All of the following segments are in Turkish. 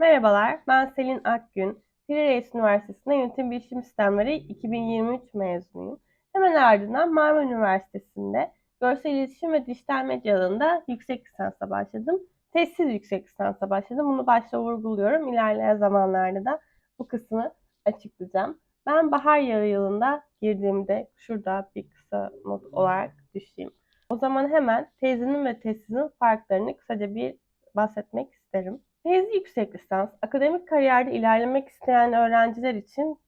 Merhabalar, ben Selin Akgün. Piri Reis Üniversitesi'nde Yönetim Bilişim Sistemleri 2023 mezunuyum. Hemen ardından Marmara Üniversitesi'nde Görsel İletişim ve Dijital Medya alanında yüksek lisansa başladım. Testsiz yüksek lisansa başladım. Bunu başta vurguluyorum. İlerleyen zamanlarda da bu kısmı açıklayacağım. Ben bahar yarı yılında girdiğimde şurada bir kısa not olarak düşeyim. O zaman hemen tezinin ve testsizin farklarını kısaca bir bahsetmek isterim. Tezli yüksek lisans, akademik kariyerde ilerlemek isteyen öğrenciler için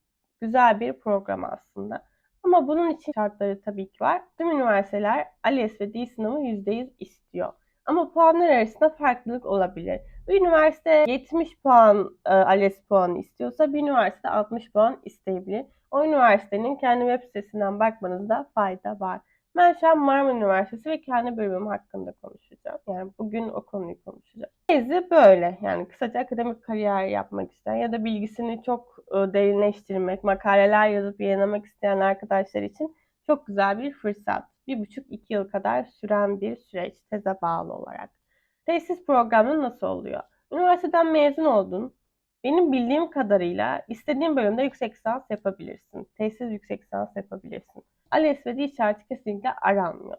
güzel bir program aslında. Ama bunun için şartları tabii ki var. Tüm üniversiteler ALES ve D sınavı %100 istiyor. Ama puanlar arasında farklılık olabilir. Bir üniversite 70 puan e, ALES puanı istiyorsa bir üniversite 60 puan isteyebilir. O üniversitenin kendi web sitesinden bakmanızda fayda var. Ben şu an Marmara Üniversitesi ve kendi bölümüm hakkında konuşacağım. Yani bugün o konuyu konuşacağım. Tezi böyle. Yani kısaca akademik kariyer yapmak isteyen ya da bilgisini çok e, derinleştirmek, makaleler yazıp yayınlamak isteyen arkadaşlar için çok güzel bir fırsat. Bir buçuk iki yıl kadar süren bir süreç teze bağlı olarak. Tesis programı nasıl oluyor? Üniversiteden mezun oldun. Benim bildiğim kadarıyla istediğin bölümde yüksek lisans yapabilirsin. Tesis yüksek lisans yapabilirsin. ALES ve D işareti kesinlikle aranmıyor.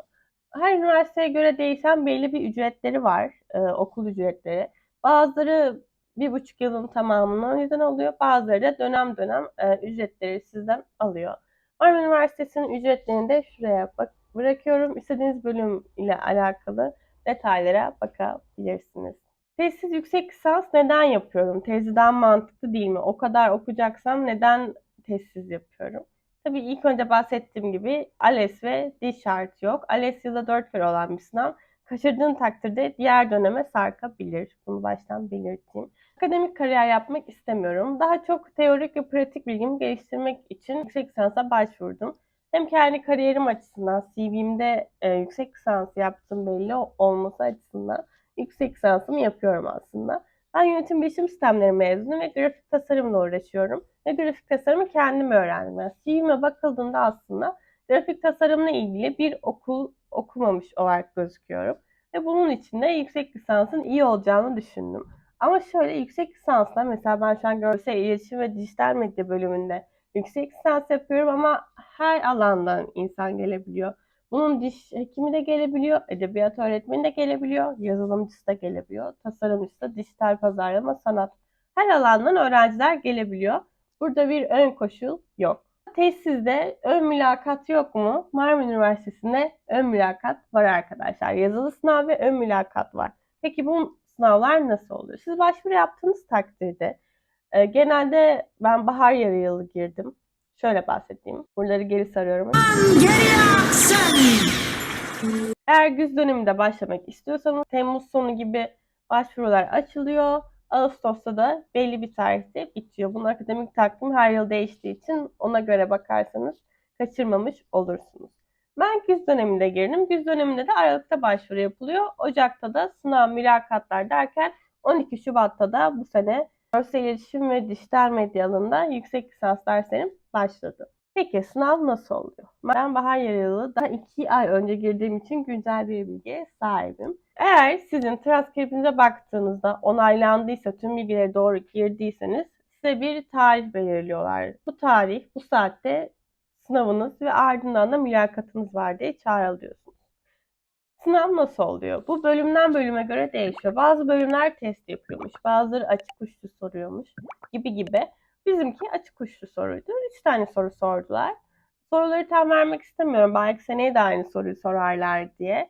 Her üniversiteye göre değişen belli bir ücretleri var, e, okul ücretleri. Bazıları bir buçuk yılın tamamını yüzden alıyor, bazıları da dönem dönem e, ücretleri sizden alıyor. Marmara Üniversitesi'nin ücretlerini de şuraya bak bırakıyorum. İstediğiniz bölüm ile alakalı detaylara bakabilirsiniz. Tezsiz yüksek lisans neden yapıyorum? Teziden mantıklı değil mi? O kadar okuyacaksam neden tezsiz yapıyorum? Tabii ilk önce bahsettiğim gibi ALES ve D şartı yok. ALES yılda 4 kere olan bir sınav. Kaçırdığın takdirde diğer döneme sarkabilir. Bunu baştan belirteyim. Akademik kariyer yapmak istemiyorum. Daha çok teorik ve pratik bilgimi geliştirmek için yüksek lisansa başvurdum. Hem kendi kariyerim açısından, CV'mde e, yüksek lisans yaptığım belli olması açısından yüksek lisansımı yapıyorum aslında. Ben yönetim bilişim sistemleri mezunuyum ve grafik tasarımla uğraşıyorum. Ve grafik tasarımı kendim öğrendim. Yani CV'me bakıldığında aslında grafik tasarımla ilgili bir okul okumamış olarak gözüküyorum. Ve bunun için de yüksek lisansın iyi olacağını düşündüm. Ama şöyle yüksek lisansla mesela ben şu an görsel iletişim ve dijital medya bölümünde yüksek lisans yapıyorum ama her alandan insan gelebiliyor. Bunun diş hekimi de gelebiliyor, edebiyat öğretmeni de gelebiliyor, yazılımcısı da gelebiliyor, tasarımcısı da, dijital pazarlama, sanat. Her alandan öğrenciler gelebiliyor. Burada bir ön koşul yok. Tesiste ön mülakat yok mu? Marmara Üniversitesi'nde ön mülakat var arkadaşlar. Yazılı sınav ve ön mülakat var. Peki bu sınavlar nasıl oluyor? Siz başvuru yaptığınız takdirde e, genelde ben bahar yarı yılı girdim. Şöyle bahsedeyim. Buraları geri sarıyorum. Eğer güz döneminde başlamak istiyorsanız Temmuz sonu gibi başvurular açılıyor. Ağustos'ta da belli bir tarihte bitiyor. Bunun akademik takvim her yıl değiştiği için ona göre bakarsanız kaçırmamış olursunuz. Ben güz döneminde girdim. Güz döneminde de Aralık'ta başvuru yapılıyor. Ocak'ta da sınav, mülakatlar derken 12 Şubat'ta da bu sene görsel iletişim ve dijital medya alanında yüksek lisans derslerim başladı. Peki sınav nasıl oluyor? Ben bahar yarılı daha 2 ay önce girdiğim için güncel bir bilgiye sahibim. Eğer sizin transkribinize baktığınızda onaylandıysa, tüm bilgileri doğru girdiyseniz size bir tarih belirliyorlar. Bu tarih, bu saatte sınavınız ve ardından da mülakatınız var diye çağrılıyorsunuz. Sınav nasıl oluyor? Bu bölümden bölüme göre değişiyor. Bazı bölümler test yapıyormuş, bazıları açık uçlu soruyormuş gibi gibi. Bizimki açık uçlu soruydu. Üç tane soru sordular. Soruları tam vermek istemiyorum. Belki seneye de aynı soruyu sorarlar diye.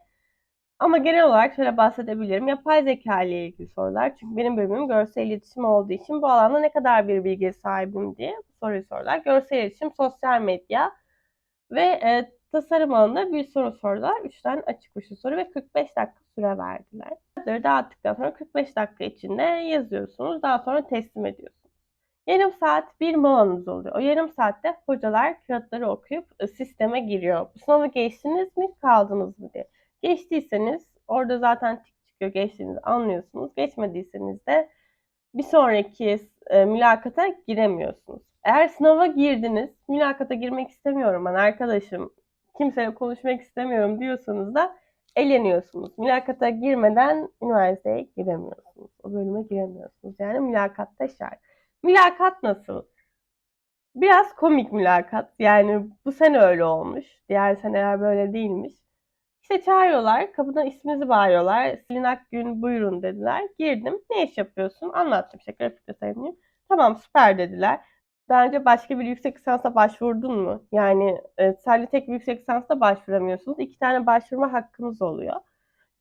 Ama genel olarak şöyle bahsedebilirim. Yapay zeka ile ilgili sorular. Çünkü benim bölümüm görsel iletişim olduğu için bu alanda ne kadar bir bilgiye sahibim diye soruyu sorular. Görsel iletişim, sosyal medya ve e, tasarım alanında bir soru sordular. 3 tane açık uçlu soru ve 45 dakika süre verdiler. Dağıttıktan sonra 45 dakika içinde yazıyorsunuz. Daha sonra teslim ediyorsunuz. Yarım saat bir molanız oluyor. O yarım saatte hocalar kağıtları okuyup e, sisteme giriyor. Bu sınavı geçtiniz mi kaldınız mı diye. Geçtiyseniz orada zaten tik çıkıyor geçtiğinizi anlıyorsunuz. Geçmediyseniz de bir sonraki e, mülakata giremiyorsunuz. Eğer sınava girdiniz, mülakata girmek istemiyorum ben arkadaşım, kimseyle konuşmak istemiyorum diyorsanız da eleniyorsunuz. Mülakata girmeden üniversiteye giremiyorsunuz. O bölüme giremiyorsunuz. Yani mülakatta şart. Mülakat nasıl? Biraz komik mülakat. Yani bu sene öyle olmuş. Diğer seneler böyle değilmiş. İşte çağırıyorlar. Kapıdan isminizi bağırıyorlar. Selin Akgün buyurun dediler. Girdim. Ne iş yapıyorsun? Anlattım işte grafik tasarımcıyım. Tamam süper dediler. Daha önce başka bir yüksek lisansa başvurdun mu? Yani e, sadece tek bir yüksek lisansa başvuramıyorsunuz. İki tane başvurma hakkınız oluyor.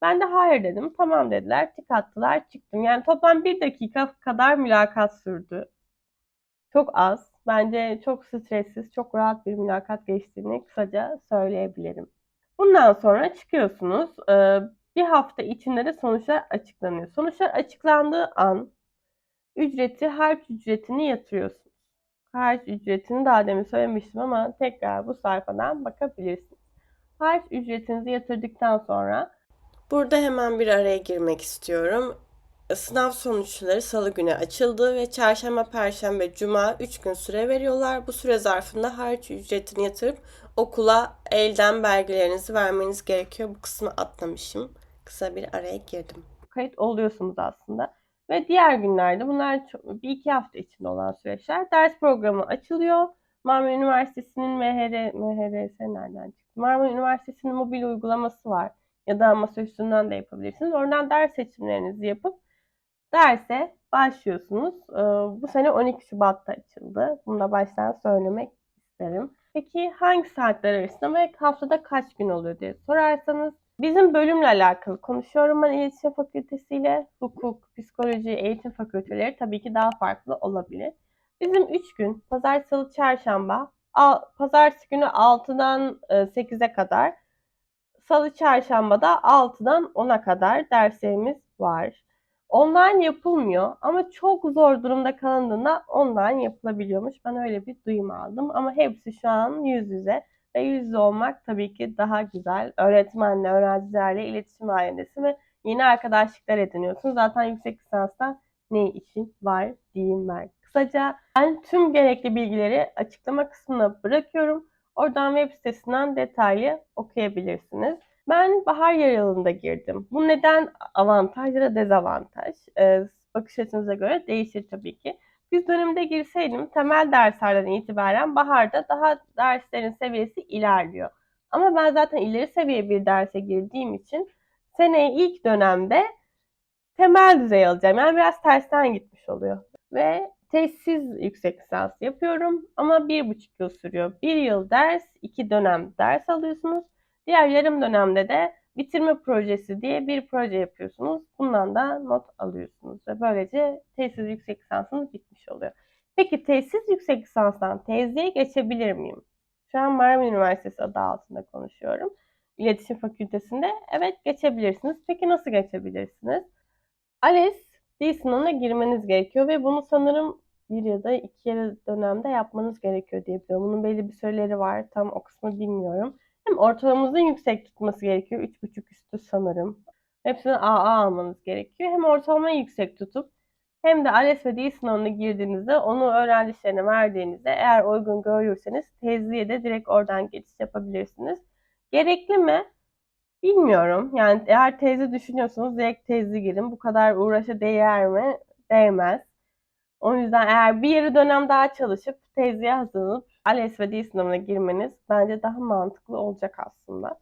Ben de hayır dedim. Tamam dediler. Tik attılar. Çıktım. Yani toplam bir dakika kadar mülakat sürdü. Çok az. Bence çok stressiz, çok rahat bir mülakat geçtiğini kısaca söyleyebilirim. Bundan sonra çıkıyorsunuz. Ee, bir hafta içinde de sonuçlar açıklanıyor. Sonuçlar açıklandığı an ücreti, harç ücretini yatırıyorsunuz. Harç ücretini daha demin söylemiştim ama tekrar bu sayfadan bakabilirsiniz. Harç ücretinizi yatırdıktan sonra burada hemen bir araya girmek istiyorum. Sınav sonuçları salı günü açıldı ve çarşamba, perşembe, cuma 3 gün süre veriyorlar. Bu süre zarfında harç ücretini yatırıp okula elden belgelerinizi vermeniz gerekiyor. Bu kısmı atlamışım. Kısa bir araya girdim. Kayıt oluyorsunuz aslında. Ve diğer günlerde bunlar bir iki hafta içinde olan süreçler. Ders programı açılıyor. Marmara Üniversitesi'nin MHR, MHRS nereden çıktı? Marmara Üniversitesi'nin mobil uygulaması var. Ya da masa üstünden de yapabilirsiniz. Oradan ders seçimlerinizi yapıp derse başlıyorsunuz. Ee, bu sene 12 Şubat'ta açıldı. Bunu da baştan söylemek isterim. Peki hangi saatler arasında ve haftada kaç gün oluyor diye sorarsanız bizim bölümle alakalı konuşuyorum. Ben iletişim fakültesiyle hukuk, psikoloji, eğitim fakülteleri tabii ki daha farklı olabilir. Bizim 3 gün pazar, salı, çarşamba, pazartesi günü 6'dan 8'e kadar, salı, çarşamba da 6'dan 10'a kadar derslerimiz var. Online yapılmıyor ama çok zor durumda kalındığında online yapılabiliyormuş. Ben öyle bir duyum aldım ama hepsi şu an yüz yüze ve yüz yüze olmak tabii ki daha güzel. Öğretmenle, öğrencilerle iletişim halindesin ve yeni arkadaşlıklar ediniyorsun. Zaten yüksek lisansta ne için var diyeyim ben. Kısaca ben tüm gerekli bilgileri açıklama kısmına bırakıyorum. Oradan web sitesinden detaylı okuyabilirsiniz. Ben bahar yarılığında girdim. Bu neden avantaj ya da dezavantaj? Ee, bakış açınıza göre değişir tabii ki. Biz dönemde girseydim temel derslerden itibaren baharda daha derslerin seviyesi ilerliyor. Ama ben zaten ileri seviye bir derse girdiğim için seneye ilk dönemde temel düzey alacağım. Yani biraz tersten gitmiş oluyor. Ve tesis yüksek lisans yapıyorum ama bir buçuk yıl sürüyor. Bir yıl ders, iki dönem ders alıyorsunuz. Diğer yarım dönemde de bitirme projesi diye bir proje yapıyorsunuz. Bundan da not alıyorsunuz ve böylece tesis yüksek lisansınız bitmiş oluyor. Peki tesis yüksek lisanstan tezliğe geçebilir miyim? Şu an Marmara Üniversitesi adı altında konuşuyorum. İletişim Fakültesinde evet geçebilirsiniz. Peki nasıl geçebilirsiniz? ALES dil sınavına girmeniz gerekiyor ve bunu sanırım bir ya da iki yarı dönemde yapmanız gerekiyor diye biliyorum. Bunun belli bir süreleri var. Tam o kısmı bilmiyorum. Hem ortalamanızın yüksek tutması gerekiyor. 3,5 üstü sanırım. Hepsini AA almanız gerekiyor. Hem ortalamayı yüksek tutup hem de ALES ve dil sınavına girdiğinizde onu öğrenci işlerine verdiğinizde eğer uygun görürseniz tezliğe de direkt oradan geçiş yapabilirsiniz. Gerekli mi? Bilmiyorum. Yani eğer tezi düşünüyorsanız direkt tezli girin. Bu kadar uğraşa değer mi? Değmez. O yüzden eğer bir yarı dönem daha çalışıp tezliğe hazırlanıp ALES ve dil sınavına girmeniz bence daha mantıklı olacak aslında.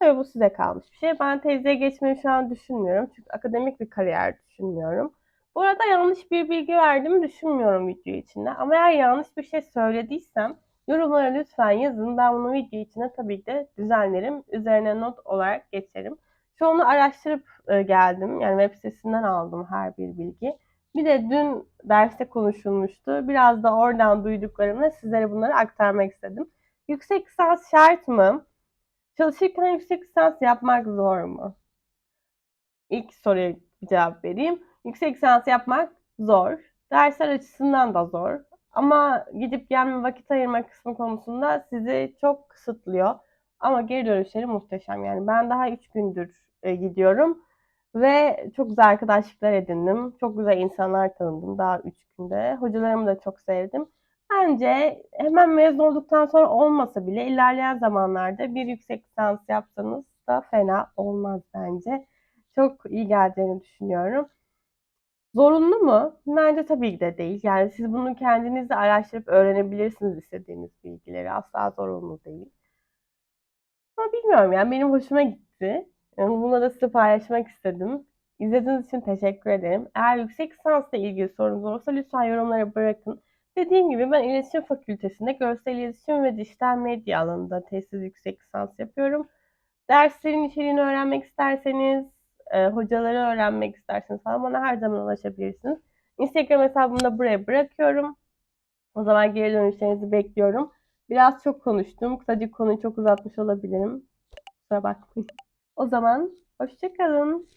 Tabii bu size kalmış bir şey. Ben tezliğe geçmeyi şu an düşünmüyorum. Çünkü akademik bir kariyer düşünmüyorum. Bu arada yanlış bir bilgi verdiğimi düşünmüyorum video içinde. Ama eğer yanlış bir şey söylediysem yorumlara lütfen yazın. Ben bunu video içinde tabii ki de düzenlerim. Üzerine not olarak geçerim. Onu araştırıp e, geldim. Yani web sitesinden aldım her bir bilgi. Bir de dün derste konuşulmuştu. Biraz da oradan duyduklarımla sizlere bunları aktarmak istedim. Yüksek lisans şart mı? Çalışırken yüksek lisans yapmak zor mu? İlk soruya bir cevap vereyim. Yüksek lisans yapmak zor. Dersler açısından da zor. Ama gidip gelme vakit ayırma kısmı konusunda sizi çok kısıtlıyor. Ama geri dönüşleri muhteşem. Yani ben daha 3 gündür e, gidiyorum ve çok güzel arkadaşlıklar edindim. Çok güzel insanlar tanıdım daha üç günde. Hocalarımı da çok sevdim. Bence hemen mezun olduktan sonra olmasa bile ilerleyen zamanlarda bir yüksek lisans yapsanız da fena olmaz bence. Çok iyi geleceğini düşünüyorum. Zorunlu mu? Bence tabii ki de değil. Yani siz bunu kendiniz de araştırıp öğrenebilirsiniz istediğiniz bilgileri. Asla zorunlu değil. Ama bilmiyorum yani benim hoşuma gitti. Yani Bunu da size paylaşmak istedim. İzlediğiniz için teşekkür ederim. Eğer yüksek lisansla ilgili sorunuz olursa lütfen yorumlara bırakın. Dediğim gibi ben İletişim Fakültesi'nde görsel iletişim ve dijital medya alanında tesis yüksek lisans yapıyorum. Derslerin içeriğini öğrenmek isterseniz, e, hocaları öğrenmek isterseniz falan bana her zaman ulaşabilirsiniz. Instagram hesabımı da buraya bırakıyorum. O zaman geri dönüşlerinizi bekliyorum. Biraz çok konuştum. Kısacık konuyu çok uzatmış olabilirim. Kusura bakmayın. O zaman hoşçakalın.